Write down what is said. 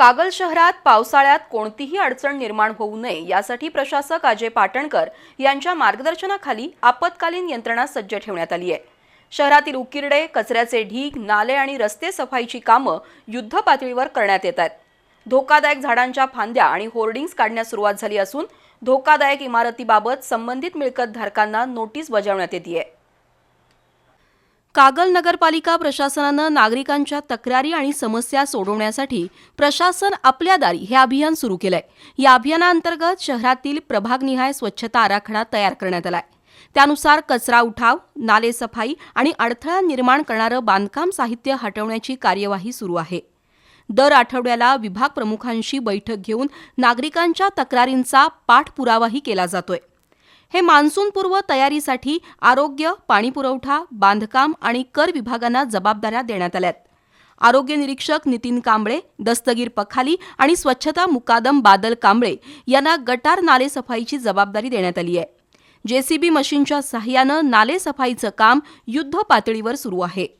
कागल शहरात पावसाळ्यात कोणतीही अडचण निर्माण होऊ नये यासाठी प्रशासक अजय पाटणकर यांच्या मार्गदर्शनाखाली आपत्कालीन यंत्रणा सज्ज ठेवण्यात आली आहे. शहरातील उकिरडे कचऱ्याचे ढीग नाले आणि रस्ते सफाईची कामं युद्ध पातळीवर करण्यात येत आहेत. धोकादायक झाडांच्या फांद्या आणि होर्डिंग्स काढण्यास सुरुवात झाली असून धोकादायक इमारतीबाबत संबंधित मिळकत धारकांना नोटीस बजावण्यात येते कागल नगरपालिका प्रशासनानं नागरिकांच्या तक्रारी आणि समस्या सोडवण्यासाठी प्रशासन आपल्या दारी हे अभियान सुरू केलंय. या अभियानाअंतर्गत शहरातील प्रभागनिहाय स्वच्छता आराखडा तयार करण्यात आलाय. त्यानुसार कचरा उठाव नाले सफाई आणि अडथळा निर्माण करणारं बांधकाम साहित्य हटवण्याची कार्यवाही सुरू आहे. दर आठवड्याला विभाग प्रमुखांशी बैठक घेऊन नागरिकांच्या तक्रारींचा पाठपुरावाही केला जातोय. हे मान्सूनपूर्व तयारीसाठी आरोग्य पाणीपुरवठा बांधकाम आणि कर विभागांना जबाबदाऱ्या देण्यात आल्यात. आरोग्य निरीक्षक नितीन कांबळे दस्तगीर पखाली आणि स्वच्छता मुकादम बादल कांबळे यांना गटार नाले सफाईची जबाबदारी देण्यात आली आहे. जेसीबी मशीनच्या सहाय्यानं नाले सफाईचं काम युद्ध पातळीवर सुरू आहे.